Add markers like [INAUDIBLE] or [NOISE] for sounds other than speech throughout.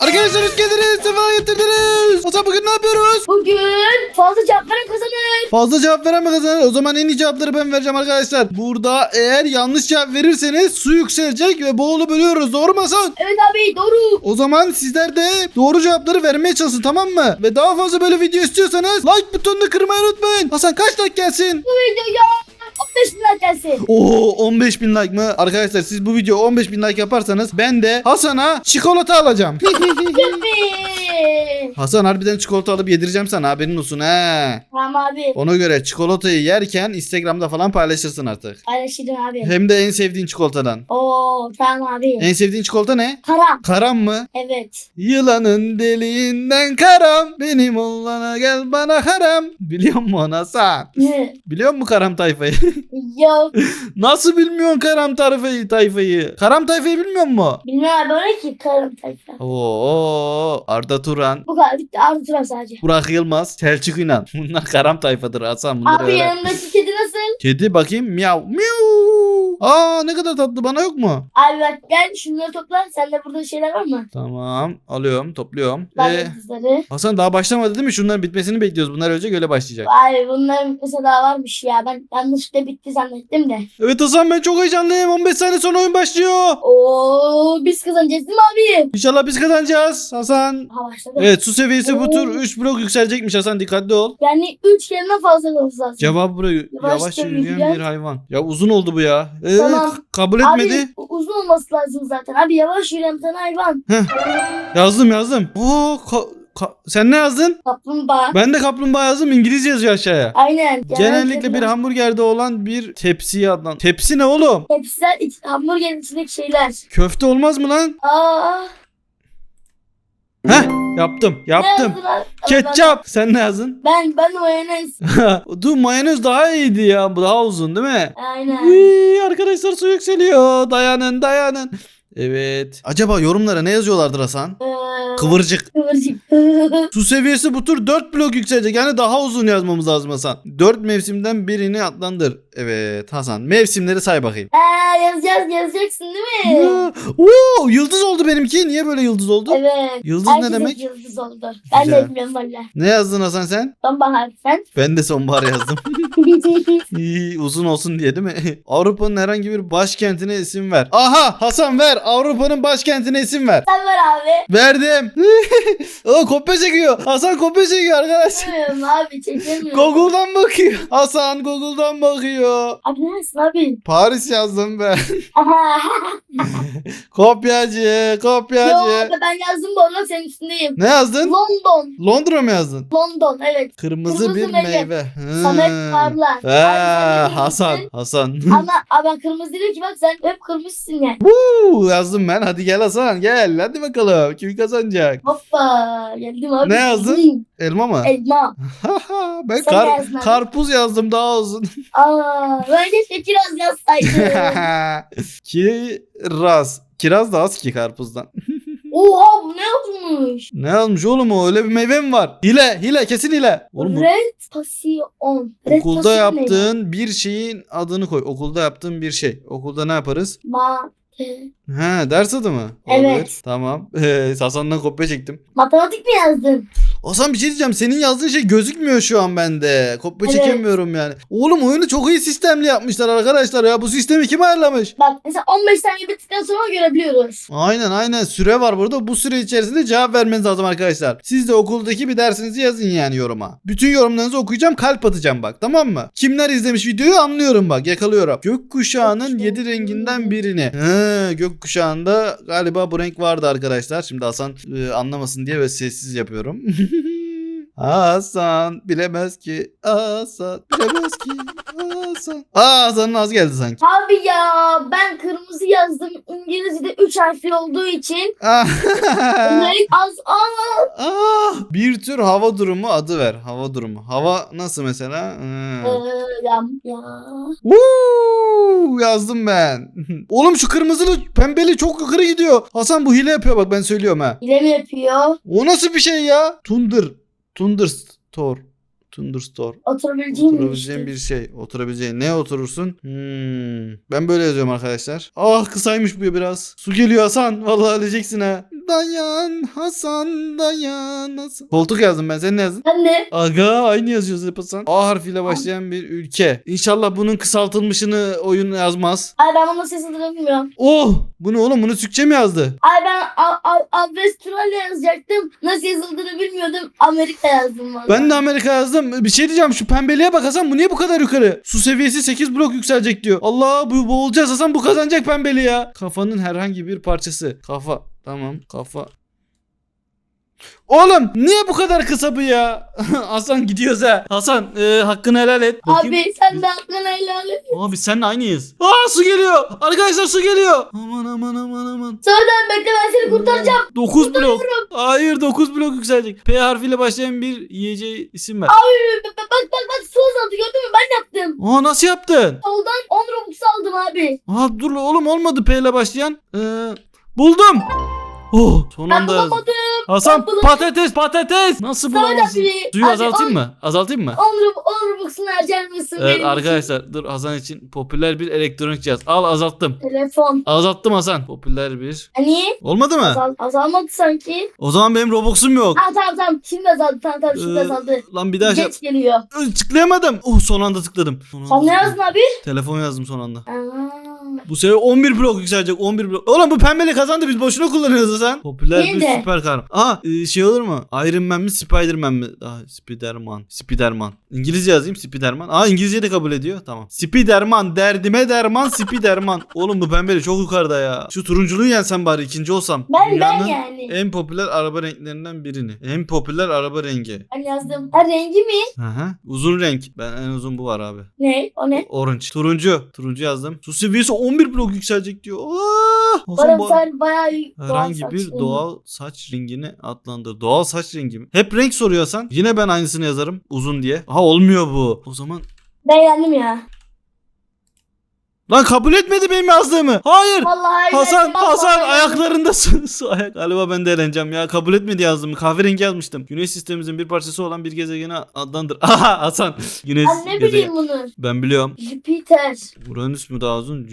Arkadaşlar hoş geldiniz. Sefa getirdiniz. Hasan bugün ne yapıyoruz? Bugün fazla cevap veren kazanır. Fazla cevap veren mi kazanır? O zaman en iyi cevapları ben vereceğim arkadaşlar. Burada eğer yanlış cevap verirseniz su yükselecek ve boğulu bölüyoruz. Doğru mu Hasan? Evet abi doğru. O zaman sizler de doğru cevapları vermeye çalışın tamam mı? Ve daha fazla böyle video istiyorsanız like butonunu kırmayı unutmayın. Hasan kaç like gelsin? Bu videoya 15 bin like gelsin. Oo 15 bin like mı? Arkadaşlar siz bu video 15 bin like yaparsanız ben de Hasan'a çikolata alacağım. Yuppi. [LAUGHS] [LAUGHS] Hasan harbiden çikolata alıp yedireceğim sana haberin olsun he. Tamam abi. Ona göre çikolatayı yerken Instagram'da falan paylaşırsın artık. Paylaşırım abi. Hem de en sevdiğin çikolatadan. Oo tamam abi. En sevdiğin çikolata ne? Karam. Karam mı? Evet. Yılanın deliğinden karam. Benim olana gel bana karam. Biliyor musun Hasan? Ne? Biliyor musun karam tayfayı? Yok. Nasıl bilmiyorsun karam tayfayı tayfayı? Karam tayfayı bilmiyor abi o ne ki karam tayfa. Oo Arda Turan. Bu kadar bitti. Arda Turan sadece. Burak Yılmaz, Selçuk İnan. Bunlar karam tayfadır Hasan. Bunları Abi öğren. yanımdaki [LAUGHS] kedi nasıl? Kedi bakayım. Miyav. Miyav. Aa ne kadar tatlı bana yok mu? Abi bak gel şunları topla. Sende burada şeyler var mı? Tamam alıyorum topluyorum. Bak Ee, kızları. Hasan daha başlamadı değil mi? Şunların bitmesini bekliyoruz. Bunlar ölecek öyle başlayacak. Abi bunların mesela daha varmış ya. Ben yanlışlıkla bitti zannettim de. Evet Hasan ben çok heyecanlıyım. 15 saniye sonra oyun başlıyor. Oo biz kazanacağız değil mi abi? İnşallah biz kazanacağız Hasan. Ha başladı. Evet su seviyesi bu tur Oo. 3 blok yükselecekmiş Hasan dikkatli ol. Yani 3 kelimeden fazla olması lazım. Cevap buraya Yavaş da yürüyen bir hayvan. Ya uzun oldu bu ya. Ee, Tamam. k- kabul etmedi. Abi u- uzun olması lazım zaten. Abi yavaş yürüyen bir tane hayvan. Yazdım yazdım. Oo ka- ka- sen ne yazdın? Kaplumbağa. Ben de kaplumbağa yazdım. İngiliz yazıyor aşağıya. Aynen. Genellikle bir hamburgerde olan bir tepsiye adlan. Tepsi ne oğlum? Hepsiler iç, hamburgerin içindeki şeyler. Köfte olmaz mı lan? Aa. Heh yaptım Ne yaptım. yazdın abi? Ketçap. Sen ne yazdın? [LAUGHS] Ben ben mayonez. [LAUGHS] Dur mayonez daha iyiydi ya. Bu daha uzun değil mi? Aynen. Uy, arkadaşlar su yükseliyor. Dayanın dayanın. Evet. Acaba yorumlara ne yazıyorlardır Hasan? Ee, Kıvırcık. Kıvırcık. [LAUGHS] Su seviyesi bu tur 4 blok yükselecek. Yani daha uzun yazmamız lazım Hasan. 4 mevsimden birini atlandır. Evet Hasan. Mevsimleri say bakayım. Aa, yazacağız yazacaksın değil mi? Ya, Oo, yıldız oldu benimki. Niye böyle yıldız oldu? Evet. Yıldız Herkes ne demek? Yıldız oldu. Ben Güzel. de bilmiyorum valla. Ne yazdın Hasan sen? Sonbahar sen. Ben de sonbahar yazdım. [LAUGHS] İyi, uzun olsun diye değil mi? [LAUGHS] Avrupa'nın herhangi bir başkentine isim ver. Aha Hasan ver. Avrupa'nın başkentine isim ver. sen ver abi. Verdim. [LAUGHS] o kopya çekiyor. Hasan kopya çekiyor arkadaşlar. Bilmiyorum abi çekemiyorum. Google'dan bakıyor. Hasan Google'dan bakıyor. Abi neresin abi? Paris yazdım ben. Aha. [LAUGHS] kopyacı, Yo kopyacı. abi ben yazdım bu arada senin üstündeyim. Ne yazdın? London. Londra mı yazdın? London evet. Kırmızı, Kırmızı bir meyve. meyve. Hmm. Samet. Abi sen de Hasan. Hasan. Ama abi ben kırmızı dedim ki bak sen hep kırmızısın ya. Woo, yazdım ben. Hadi gel Hasan gel. Hadi bakalım. Kim kazanacak? Hoppa geldim abi. Ne yazdın? Elma mı? Elma. ben Sen kar- abi? karpuz yazdım daha uzun. [LAUGHS] Aa böyle kiraz yazsaydı. [LAUGHS] Kiraz. Kiraz da az ki karpuzdan. [LAUGHS] Oha bu ne yapmış? Ne almış oğlum o? Öyle bir meyve mi var? Hile, hile, kesin hile. Oğlum bu Red passion. Red okulda passion ne? yaptığın bir şeyin adını koy. Okulda yaptığın bir şey. Okulda ne yaparız? Ma He, ders adı mı? Evet. Tamam. [LAUGHS] Ee, Hasan'dan kopya çektim. Matematik mi yazdın? Hasan bir şey diyeceğim. Senin yazdığın şey gözükmüyor şu an bende. Kopya Evet. çekemiyorum yani. Oğlum oyunu çok iyi sistemli yapmışlar arkadaşlar ya. Bu sistemi kim ayarlamış? Bak mesela 15 saniye bittikten sonra görebiliyoruz. Aynen aynen süre var burada. Bu süre içerisinde cevap vermeniz lazım arkadaşlar. Siz de okuldaki bir dersinizi yazın yani yoruma. Bütün yorumlarınızı okuyacağım kalp atacağım bak tamam mı? Kimler izlemiş videoyu anlıyorum bak yakalıyorum. Gökkuşağının Gökkuşağı. 7 renginden birini. He, gökkuşağında galiba bu renk vardı arkadaşlar. Şimdi Hasan e, anlamasın diye ve sessiz yapıyorum. [LAUGHS] Hasan bilemez ki Hasan bilemez ki Hasan. Aa Hasan'ın az geldi sanki. Abi ya ben kırmızı yazdım. İngilizce'de 3 harfli olduğu için [LAUGHS] renk az aa. Ah, bir tür hava durumu adı ver. Hava durumu. Hava nasıl mesela? Hmm. Ee, ya, ya. Woo, yazdım ben. [LAUGHS] Oğlum şu kırmızılı pembeli çok yukarı gidiyor. Hasan bu hile yapıyor bak ben söylüyorum ha. Hile mi yapıyor? O nasıl bir şey ya? Tundur store. Oturabileceğim mi? Oturabileceğin bir şey. Oturabileceğin. Ne oturursun? Hmm. Ben böyle yazıyorum arkadaşlar. Ah kısaymış bu biraz. Su geliyor Hasan. Vallahi öleceksin ha. Dayan Hasan dayan Hasan. Koltuk yazdım ben sen ne yazdın? De. Aga aynı yazıyoruz hep Hasan. A harfiyle başlayan bir ülke. İnşallah bunun kısaltılmışını oyun yazmaz. Ay ben bunun sesini bilmiyorum. Oh! Bu ne oğlum? Bunu Türkçe mi yazdı? Ay ben Avustralya yazacaktım. Nasıl yazıldığını bilmiyordum. Amerika yazdım valla. Ben de Amerika yazdım. Bir şey diyeceğim. Şu pembeliğe bak Hasan. Bu niye bu kadar yukarı? Su seviyesi 8 blok yükselecek diyor. Allah bu boğulacağız Hasan. Bu kazanacak pembeli ya. Kafanın herhangi bir parçası. Kafa. Tamam. Kafa. Oğlum niye bu kadar kısa bu ya? [LAUGHS] Hasan gidiyoruz ha. Hasan e, hakkını helal et. Bakayım. Abi sen de aklına helal et. Abi seninle aynıyız. Aa su geliyor. Arkadaşlar su geliyor. Aman aman aman aman. Sonradan bekle ben seni kurtaracağım. 9 blok. Hayır 9 blok yükselecek. P harfiyle başlayan bir yiyeceği isim ver. Abi bak bak bak, bak su azaldı gördün mü ben yaptım. Aa nasıl yaptın? Soldan 10 Robux aldım abi. Aa dur oğlum olmadı P ile başlayan. Ee, buldum. Oh son Ben anda bulamadım. Hasan ben patates patates. Nasıl Sonra bulamazsın? Suyu Abi, azaltayım on- mı? Azaltayım mı? 10 Robux 10 Robux'unu harcar mısın? Evet benim arkadaşlar dur Hasan için popüler bir elektronik cihaz. Al azalttım. için? Telefon. Azalttım Hasan. Popüler bir. Hani Olmadı mı? azal, azalmadı sanki. O zaman benim Robux'um yok. Ha tamam tamam şimdi azaldı tamam tamam şimdi Ee, azaldı. Lan bir daha şey... Geç geliyor. Ö, Tıklayamadım. Oh son anda tıkladım. Son anda Sen ne tıkladım. yazdın abi? Telefon yazdım son anda. Aa, Bu sefer 11 blok yükselecek 11 blok. Oğlum bu pembeli kazandı biz boşuna kullanıyoruz Hasan. Popüler İyi bir süper kahraman. Aa e, şey olur mu? Iron Man mi Spider-Man mi? Aa, Spiderman. Spiderman. İngilizce yazayım Spiderman. Aa İngilizce de kabul ediyor. Tamam. Spiderman derdime derman Spiderman. [LAUGHS] Oğlum bu pembeli çok yukarıda ya. Şu turunculuğu yensem bari ikinci olsam. Ben ben yani. En popüler araba renklerinden birini. En popüler araba rengi. Ben yazdım. Ha rengi mi? Hı hı. Uzun renk. Ben en uzun bu var abi. Ne? O ne? Orange. Turuncu. Turuncu yazdım. Su seviyesi 11 blok yükselecek diyor. Aa! Hasan bu- sen bayağı iyi- doğal Herhangi saç bir rengi. doğal saç rengini adlandır. Doğal saç rengi mi? Hep renk soruyorsan yine ben aynısını yazarım. Uzun diye. Ha olmuyor bu. O zaman Ben yendim ya. Lan kabul etmedi benim yazdığımı. Hayır. Vallahi Hasan vallahi Hasan yendim. ayaklarında su, su ayak. Galiba ben de eğleneceğim ya. Kabul etmedi yazdığımı. Kahverengi yazmıştım. Güneş sistemimizin bir parçası olan bir gezegeni adlandır. [LAUGHS] Aha Hasan. Güneş Ben ne bileyim bunu. Ben biliyorum. Jüpiter. Uranüs mü daha uzun?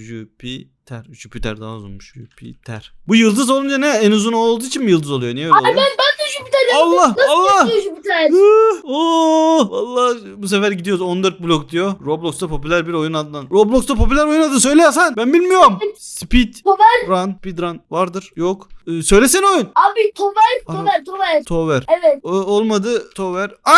Jüpiter. Jüpiter daha uzunmuş. Jüpiter. Bu yıldız olunca ne? En uzun olduğu için mi yıldız oluyor? Niye öyle oluyor? Ben de Jüpiter. Allah Allah. Nasıl Jüpiter? Oo, vallahi bu sefer gidiyoruz 14 blok diyor. Roblox'ta popüler bir oyun adından. Roblox'ta popüler oyun adı söyle Hasan. Ben bilmiyorum. Speed Tover. Run, Speedrun vardır. Yok. Ee, söylesene oyun. Abi Tover. Ana. Tover. Tover. Tower. Evet. O- olmadı Tower. Aa,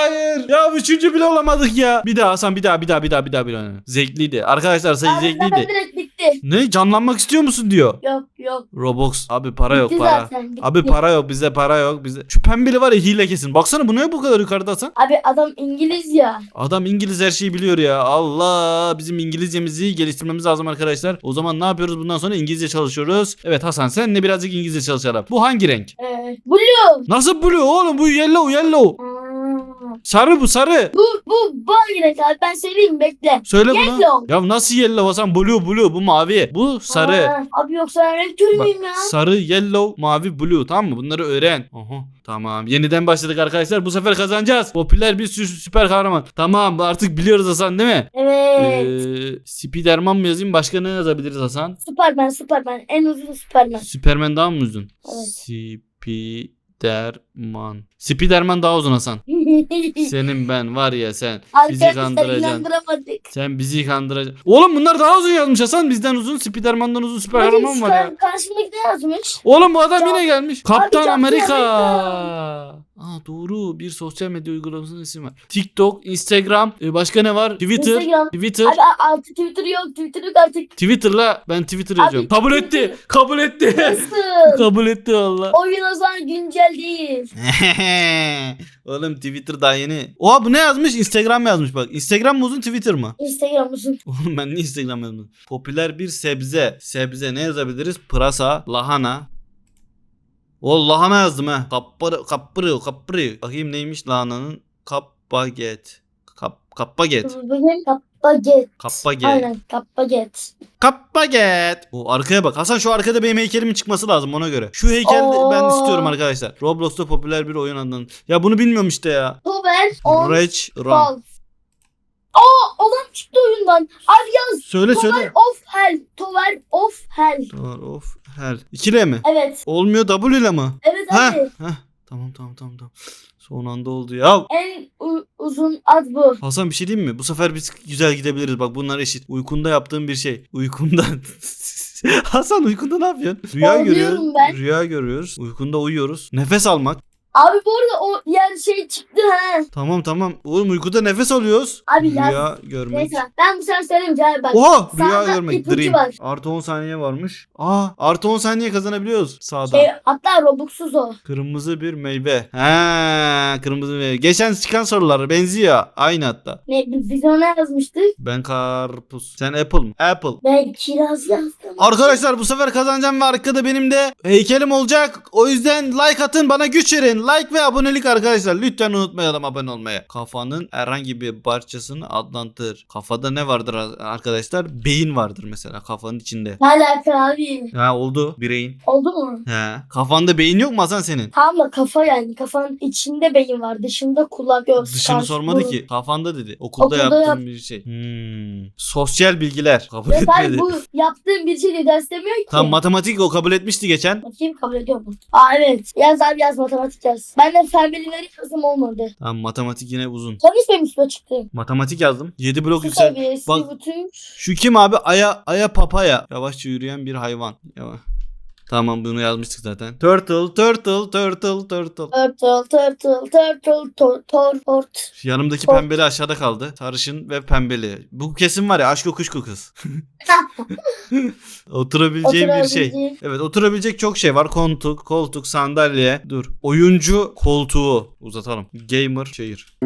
hayır. Ya üçüncü bile olamadık ya. Bir daha Hasan bir daha bir daha bir daha bir daha bir daha. Zevkliydi. Arkadaşlar sayı Abi zevkliydi. direkt bitti. Ne canlanmak istiyor musun diyor. Yok yok. Roblox. Abi para yok bitti para. zaten. Bitti. Abi para yok bizde para yok bizde. Şu pembeli var ya hile kesin. Baksana bu ne bu kadar yukarıda Hasan? Abi adam İngiliz ya. Adam İngiliz her şeyi biliyor ya. Allah bizim İngilizcemizi geliştirmemiz lazım arkadaşlar. O zaman ne yapıyoruz bundan sonra İngilizce çalışıyoruz. Evet Hasan senle birazcık İngilizce çalışalım. Bu hangi renk? Ee, blue. Nasıl blue oğlum bu yellow yellow. Aa, Sarı bu sarı. Bu bu hangi renk abi ben söyleyeyim bekle. Söyle bunu. Yellow. Ya nasıl yellow Hasan? Blue blue bu mavi. Bu sarı. Aa, abi yoksa ben renk körü müyüm ya? sarı, yellow, mavi, blue tamam mı? Bunları öğren. Aha, tamam. Yeniden başladık arkadaşlar. Bu sefer kazanacağız. Popüler bir sü- süper kahraman. Tamam artık biliyoruz Hasan değil mi? Evet. Ee, Spiderman mı yazayım? Başka ne yazabiliriz Hasan? Superman Superman en uzun Superman. Superman daha mı uzun? Evet. Spiderman. Spiderman daha uzun Hasan. [LAUGHS] Senin ben var ya sen. Bizi kandıracaksın. Sen bizi kandıracaksın. Oğlum bunlar daha uzun yazmış Hasan. Bizden uzun. Spiderman'dan uzun süper kahraman var ya. kar- Karşımdaki yazmış? Oğlum bu adam Cap- yine gelmiş. Kaptan Captain Amerika. America. Aa doğru. Bir sosyal medya uygulamasının ismi var. TikTok, Instagram, e, başka ne var? Twitter. Instagram. Twitter. Abi altı Twitter yok. Twitter yok artık. Twitter'la ben Twitter Abi, yazıyorum. Kabul Twitter. etti. Kabul etti. Nasıl? [LAUGHS] Kabul etti valla. Oyun o zaman güncel değil. [LAUGHS] Oğlum Twitter daha yeni. Oha bu ne yazmış? Instagram yazmış bak. Instagram mı uzun Twitter mı? Instagram uzun. [LAUGHS] Oğlum ben niye Instagram yazmadım? Popüler bir sebze. Sebze ne yazabiliriz? Pırasa, lahana. O lahana yazdım ha. Kappırı, kappırı, kappırı. Bakayım neymiş lahananın? Kappaget. Kap, kappaget. Bugün kappaget. Kappaget. Aynen kappaget. Kappaget. O arkaya bak. Hasan şu arkada benim heykelimin çıkması lazım ona göre. Şu heykel Oo. ben istiyorum arkadaşlar. Roblox'ta popüler bir oyun adının. Ya bunu bilmiyorum işte ya. Tover on Rage Run. Falls. Aa adam çıktı oyundan. Abi yaz. Söyle söyle. of Hell. Tower of Hell. Tower of Hell. İkile mi? Evet. Olmuyor W ile mi? Evet Ha, abi. ha. Tamam tamam tamam tamam. Son anda oldu ya. En u- uzun ad bu. Hasan bir şey diyeyim mi? Bu sefer biz güzel gidebiliriz. Bak bunlar eşit. Uykunda yaptığım bir şey. Uykunda. [LAUGHS] Hasan uykunda ne yapıyorsun? Rüya Horluyorum görüyoruz. ben. Rüya görüyoruz. Uykunda uyuyoruz. Nefes almak. Abi bu arada o yer şey çıktı ha. Tamam tamam. Oğlum uykuda nefes alıyoruz. Abi yaz. Rüya görmek. Neyse ben bu sefer söylemeyeceğim abi bak. Oha rüya Sağda görmek. ipucu Dream. var. Artı 10 saniye varmış. Aa artı 10 saniye kazanabiliyoruz sağda. Şey, hatta Robux'suz o. Kırmızı bir meyve. Ha, kırmızı meyve. Geçen çıkan sorular benziyor. Aynı hatta. Ne, biz ona yazmıştık. Ben karpuz. Sen apple mı? Apple. Ben kiraz yazdım. Arkadaşlar bu sefer kazanacağım ve arkada benim de heykelim olacak. O yüzden like atın bana güç verin. Like ve abonelik arkadaşlar. Lütfen unutmayalım abone olmayı. Kafanın herhangi bir parçasını adlandır. Kafada ne vardır arkadaşlar? Beyin vardır mesela kafanın içinde. Ne alaka abi? Ha oldu. Bireyin. Oldu mu? He. Kafanda beyin yok mu Hasan senin? Tamam da kafa yani. Kafanın içinde beyin var. Dışında kulak göz. Dışını sormadı burun. ki. Kafanda dedi. Okulda, Okulda yaptığım yap- bir şey. Hmm. Sosyal bilgiler. Kabul ben etmedi. bu yaptığım bir şey de ders demiyor ki. Tam matematik o kabul etmişti geçen. Bakayım kabul ediyor mu? Aa evet. Yaz abi yaz matematik yaz. Ben de fen bilimleri yazım olmadı. Tamam matematik yine uzun. İsmim üstüne çıktı. Matematik yazdım. 7 blok Su yüksel. seviyesi Bak- bütün. Şu kim abi? Aya aya papaya. Yavaşça yürüyen bir hayvan. Yavaş. Tamam bunu yazmıştık zaten. Turtle, turtle, turtle, turtle. Turtle, turtle, turtle, tor, tor, tort. Yanımdaki Tort. pembeli aşağıda kaldı. Sarışın ve pembeli. Bu kesim var ya aşk kuşku kız. [LAUGHS] Oturabileceğim bir şey. Oturabileceğim. Evet oturabilecek çok şey var. Koltuk, koltuk, sandalye. Dur. Oyuncu koltuğu. Uzatalım. Gamer chair.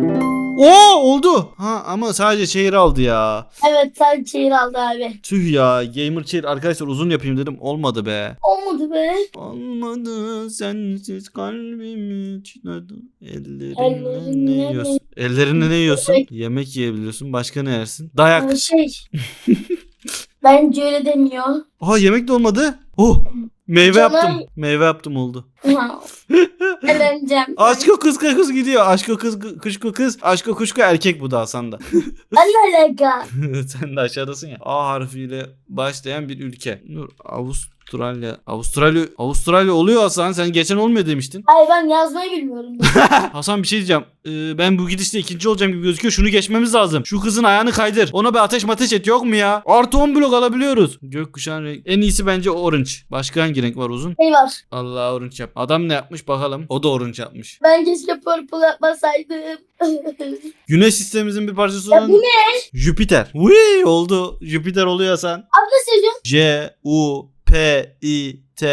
Oo oldu. Ha ama sadece chair aldı ya. Evet sen şehir aldı abi. Tüh ya. Gamer chair arkadaşlar uzun yapayım dedim. Olmadı be. Olmadı be. Olmadı sensiz kalbimi çiğnedi. Ellerinle Ellerinle ne yiyorsun? Ellerinle ne yiyorsun? Yemek. Yemek yiyebiliyorsun. Başka ne yersin? Dayak. Ee, şey. [LAUGHS] Bence öyle demiyor. Aha yemek de olmadı. Oh. Meyve Canım. yaptım. Meyve yaptım oldu. [LAUGHS] Eğleneceğim. Aşk o kız kız gidiyor. Aşk o kız kuşku kız. Aşk o kuşku erkek bu da Hasan da. [LAUGHS] Ben ne alaka? Sen de aşağıdasın ya. A harfiyle başlayan bir ülke. Dur Avustralya. Avustralya. Avustralya oluyor Hasan. Sen geçen olmuyor demiştin. Hayır ben yazmayı bilmiyorum. [LAUGHS] Hasan bir şey diyeceğim. Ee, ben bu gidişte ikinci olacağım gibi gözüküyor. Şunu geçmemiz lazım. Şu kızın ayağını kaydır. Ona bir ateş mateş et yok mu ya? Artı 10 blok alabiliyoruz. Gökkuşağın renk. En iyisi bence orange. Başka hangi renk var uzun? Şey var. Allah orange yap. Adam ne yapmış bakalım. O da orange yapmış. Ben keşke purple yapmasaydım. [LAUGHS] Güneş sistemimizin bir parçası ya olan bu ne? Jüpiter. Wii oldu. Jüpiter oluyor Hasan. Nasıl yazıyorsun? J U P I T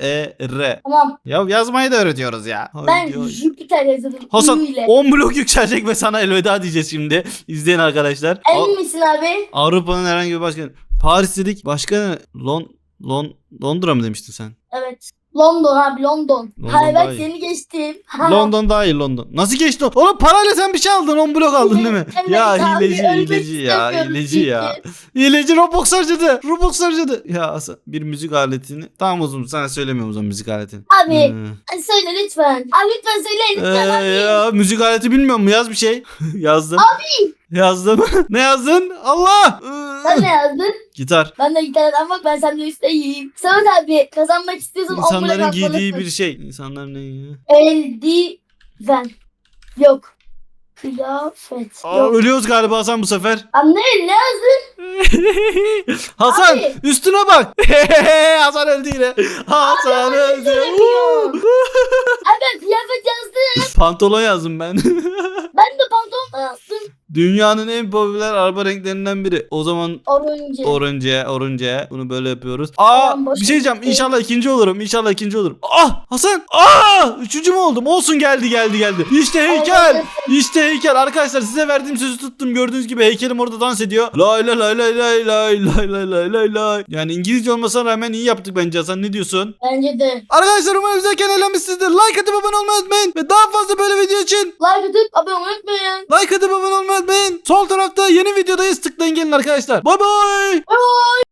E R. Tamam. Ya yazmayı da öğretiyoruz ya. Ben Haydi. Jüpiter yazdım. Hasan Ü ile. 10 blok yükselecek ve sana elveda diyeceğiz şimdi. İzleyin arkadaşlar. Emin misin abi? Avrupa'nın herhangi bir başkanı. Paris dedik. Başka ne? Lon Lon Londra mı demiştin sen? Evet. London abi London. London Hayır daha iyi. seni geçtim. [LAUGHS] London daha iyi London. Nasıl geçti o? Oğlum parayla sen bir şey aldın 10 blok aldın değil mi? Evet ya abi, hileci ölmek hileci ya istemiyorum hileci ya. Hileci Roblox harcadı. Roblox harcadı. Ya Hasan, bir müzik aletini. Tamam o zaman sana söylemiyorum o zaman müzik aletini. Abi Hmm. söyle lütfen. Abi lütfen söyle lütfen Ee, abi. ya müzik aleti bilmiyor mu? Yaz bir şey. [LAUGHS] Yazdım. Abi. Yazdım. [LAUGHS] ne yazdın? Allah. Sen ne yazdın? Gitar. Ben de gitardan bak ben senden üstteyim. Samet abi kazanmak istiyorsan İnsanların onlara giydiği bir şey. İnsanlar ne ya? Eldiven. Yok. Kıyafet. Aa, Yok. ölüyoruz galiba Hasan bu sefer. Abi ne, yazdın? [LAUGHS] Hasan Abi. üstüne bak. [LAUGHS] Hasan öldü yine. Hasan öldü. söylemiyor. Abi ben kıyafet yazdım. Pantolon yazdım ben. [LAUGHS] Ben de pantolon yazdım. Dünyanın en popüler araba renklerinden biri. O zaman Orange. Orange, orange. Bunu böyle yapıyoruz. Aa, Tamam, boş bir şey diyeceğim. ver. İnşallah ikinci olurum. İnşallah ikinci olurum. Ah, Hasan. Aa, üçüncü mü oldum? Olsun geldi, geldi, geldi. İşte heykel. İşte heykel. Arkadaşlar size verdiğim sözü tuttum. Gördüğünüz gibi heykelim orada dans ediyor. Lay lay lay lay lay lay lay lay lay lay lay. Yani İngilizce olmasına rağmen iyi yaptık bence Hasan. Ne diyorsun? Bence de. Arkadaşlar umarım izlerken eğlenmişsinizdir. Like atıp abone olmayı unutmayın. Ve daha fazla böyle video için Like atıp abone olmayı unutmayın. like atıp abone olmayı unutmayın. Sol tarafta yeni videodayız. Tıklayın gelin arkadaşlar. Bay bay. Bye bye.